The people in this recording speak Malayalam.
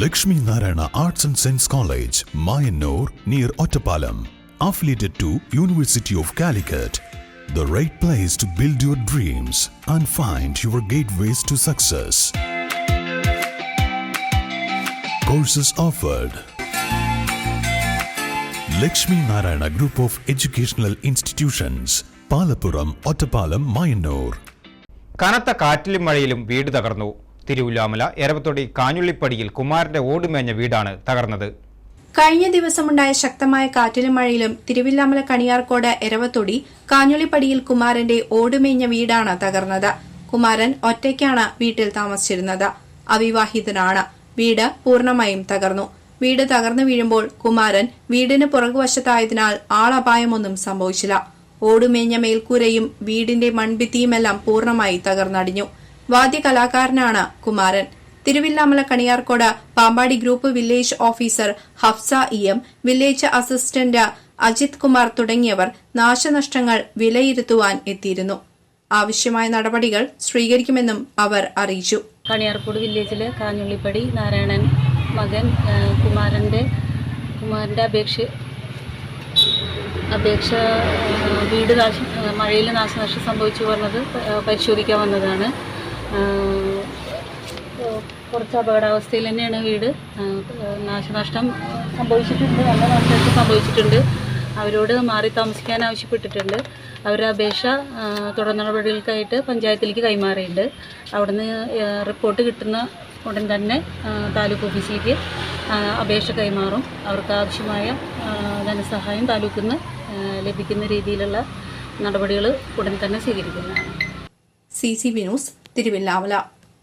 Lakshmi Narayana Arts and Science College, Mayanur, near Ottapalam. Affiliated to University of Calicut. The right place to build your dreams and find your gateways to success. Courses offered. Lakshmi Narayana Group of Educational Institutions, Palapuram, Ottapalam, Mayanur. കനത്ത കാറ്റിലും മഴയിലും വീട് തകർന്നു തിരുവുല്ലാമല എരവത്തൊടി കാഞ്ഞുള്ളിപ്പടിയിൽ കുമാരന്റെ ഓടുമേഞ്ഞ വീടാണ് തകർന്നത്. കഴിഞ്ഞ ദിവസമുണ്ടായ ശക്തമായ കാറ്റിലും മഴയിലും തിരുവില്ലാമല കണിയാർക്കോട് എരവത്തൊടി കാഞ്ഞുള്ളിപ്പടിയിൽ കുമാരന്റെ ഓടുമേഞ്ഞ വീടാണ് തകർന്നത്. കുമാരൻ ഒറ്റയ്ക്കാണ് വീട്ടിൽ താമസിച്ചിരുന്നത്. അവിവാഹിതനാണ്. വീട് പൂർണമായും തകർന്നു. വീട് തകർന്നു വീഴുമ്പോൾ കുമാരൻ വീടിന് പുറകുവശത്തായതിനാൽ ആളപായമൊന്നും സംഭവിച്ചില്ല. ഓടുമേഞ്ഞ മേൽക്കൂരയും വീടിന്റെ മൺഭിത്തിയുമെല്ലാം പൂർണമായി തകർന്നടിഞ്ഞു. വാദ്യകലാകാരനാണ് Kumaran. Thiruvilwamala Kaniyarkode Pampady group village officer Hafsa E M village assistant Ajith Kumar തുടങ്ങിയവർ നാശനഷ്ടങ്ങൾ വിലയിരുത്തുവാൻ എത്തിയിരുന്നു. ആവശ്യമായ നടപടികൾ സ്വീകരിക്കുമെന്നും അവർ അറിയിച്ചു. കണിയാർക്കോട് വില്ലേജിലെ കാഞ്ഞുള്ളിപ്പടി നാരായണൻ മകൻ കുമാരന്റെ കുമാരന്റെ അപേക്ഷ അപേക്ഷ വീട് നാശ മഴയിൽ നാശനഷ്ടം സംഭവിച്ചു പറഞ്ഞത് പരിശോധിക്കാൻ വന്നതാണ്. കുറച്ച് അപകടാവസ്ഥയിൽ തന്നെയാണ് വീട്. നാശനഷ്ടം സംഭവിച്ചിട്ടുണ്ട്. നല്ല നാശനഷ്ടം സംഭവിച്ചിട്ടുണ്ട്. അവരോട് മാറി താമസിക്കാൻ ആവശ്യപ്പെട്ടിട്ടുണ്ട്. അവരുടെ അപേക്ഷ തുടർ നടപടികൾക്കായിട്ട് പഞ്ചായത്തിലേക്ക് കൈമാറിയിട്ടുണ്ട്. അവിടുന്ന് റിപ്പോർട്ട് കിട്ടുന്ന ഉടൻ തന്നെ താലൂക്ക് ഓഫീസിലേക്ക് അപേക്ഷ കൈമാറും. അവർക്ക് ആവശ്യമായ ധനസഹായം താലൂക്കിൽ നിന്ന് ലഭിക്കുന്ന രീതിയിലുള്ള നടപടികൾ ഉടൻ തന്നെ സ്വീകരിക്കുന്നതാണ്. C C V news Thiruvilwamala